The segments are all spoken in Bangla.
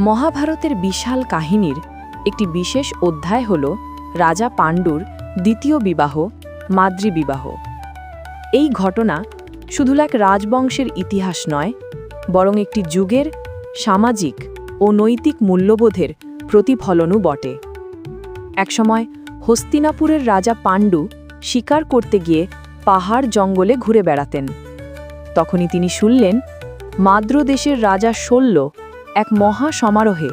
মহাভারতের বিশাল কাহিনীর একটি বিশেষ অধ্যায় হল রাজা পাণ্ডুর দ্বিতীয় বিবাহ মাদ্রি বিবাহ। এই ঘটনা শুধু এক রাজবংশের ইতিহাস নয়, বরং একটি যুগের সামাজিক ও নৈতিক মূল্যবোধের প্রতিফলনও বটে। একসময় হস্তিনাপুরের রাজা পাণ্ডু শিকার করতে গিয়ে পাহাড় জঙ্গলে ঘুরে বেড়াতেন। তখনই তিনি শুনলেন মাদ্র দেশের রাজা শল্য এক মহা সমারোহে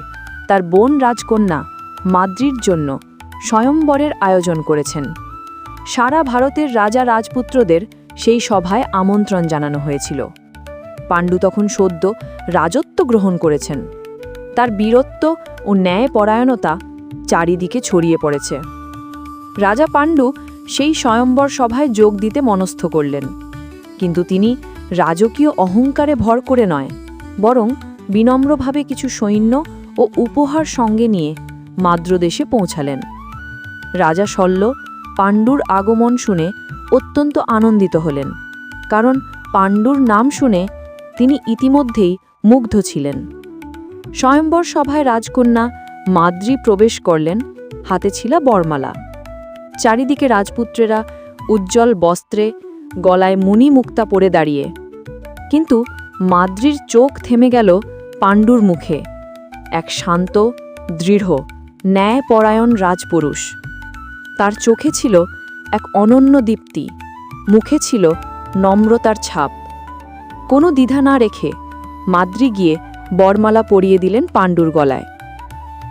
তার বোন রাজকন্যা মাদ্রির জন্য স্বয়ম্বরের আয়োজন করেছেন। সারা ভারতের রাজা রাজপুত্রদের সেই সভায় আমন্ত্রণ জানানো হয়েছিল। পাণ্ডু তখন সদ্য রাজত্ব গ্রহণ করেছেন। তার বীরত্ব ও ন্যায়পরায়ণতা চারিদিকে ছড়িয়ে পড়েছে। রাজা পাণ্ডু সেই স্বয়ম্বর সভায় যোগ দিতে মনস্থ করলেন। কিন্তু তিনি রাজকীয় অহংকারে ভর করে নয়, বরং বিনম্রভাবে কিছু সৈন্য ও উপহার সঙ্গে নিয়ে মাদ্রদেশে পৌঁছালেন। রাজা শল্য পাণ্ডুর আগমন শুনে অত্যন্ত আনন্দিত হলেন, কারণ পাণ্ডুর নাম শুনে তিনি ইতিমধ্যেই মুগ্ধ ছিলেন। স্বয়ম্বর সভায় রাজকন্যা মাদ্রি প্রবেশ করলেন, হাতে ছিল বরমালা। চারিদিকে রাজপুত্রেরা উজ্জ্বল বস্ত্রে গলায় মুনি মুক্তা পরে দাঁড়িয়ে। কিন্তু মাদ্রির চোখ থেমে গেল পাণ্ডুর মুখে। এক শান্ত, দৃঢ়, ন্যায়পরায়ণ রাজপুরুষ। তার চোখে ছিল এক অনন্য দীপ্তি, মুখে ছিল নম্রতার ছাপ। কোনো দ্বিধা না রেখে মাদ্রি গিয়ে বরমালা পরিয়ে দিলেন পাণ্ডুর গলায়।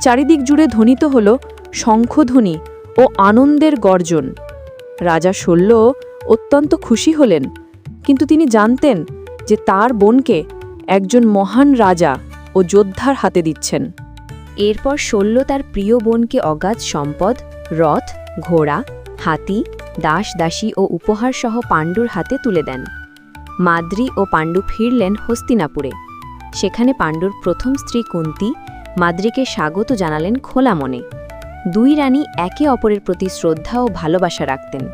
চারিদিক জুড়ে ধ্বনিত হল শঙ্খধ্বনি ও আনন্দের গর্জন। রাজা শল্য অত্যন্ত খুশি হলেন, কিন্তু তিনি জানতেন যে তার বোনকে একজন মহান রাজা ও যোদ্ধার হাতে দিচ্ছেন। এরপর শল্য তার প্রিয় বোনকে অগাধ সম্পদ, রথ, ঘোড়া, হাতি, দাস দাসী ও উপহারসহ পাণ্ডুর হাতে তুলে দেন। মাদ্রি ও পাণ্ডু ফিরলেন হস্তিনাপুরে। সেখানে পাণ্ডুর প্রথম স্ত্রী কুন্তি মাদ্রিকে স্বাগত জানালেন খোলা মনে। দুই রানী একে অপরের প্রতি শ্রদ্ধা ও ভালোবাসা রাখতেন।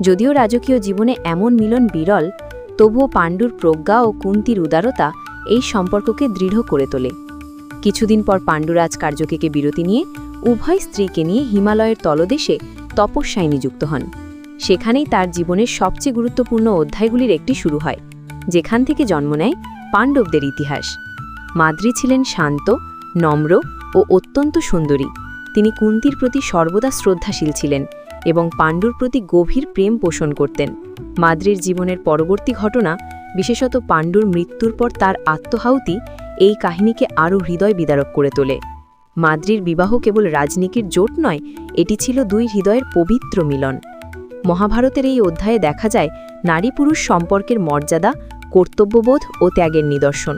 যদিও রাজকীয় জীবনে এমন মিলন বিরল তবুও পাণ্ডুর প্রজ্ঞা ও কুন্তির উদারতা এই সম্পর্ককে দৃঢ় করে তোলে। কিছুদিন পর পাণ্ডুরাজ কার্যকেকে বিরতি নিয়ে উভয় স্ত্রীকে নিয়ে হিমালয়ের তলদেশে তপস্যায় নিযুক্ত হন। সেখানেই তার জীবনের সবচেয়ে গুরুত্বপূর্ণ অধ্যায়গুলির একটি শুরু হয়, যেখান থেকে জন্ম নেয় পাণ্ডবদের ইতিহাস। মাদ্রি ছিলেন শান্ত, নম্র ও অত্যন্ত সুন্দরী। তিনি কুন্তির প্রতি সর্বদা শ্রদ্ধাশীল ছিলেন এবং পাণ্ডুর প্রতি গভীর প্রেম পোষণ করতেন। মাদ্রির জীবনের পরবর্তী ঘটনা, বিশেষত পাণ্ডুর মৃত্যুর পর তার আত্মহাউতি, এই কাহিনীকে আরও হৃদয় বিদারক করে তোলে। মাদ্রির বিবাহ কেবল রাজনীতির জোট নয়, এটি ছিল দুই হৃদয়ের পবিত্র মিলন। মহাভারতের এই অধ্যায়ে দেখা যায় নারী পুরুষ সম্পর্কের মর্যাদা, কর্তব্যবোধ ও ত্যাগের নিদর্শন।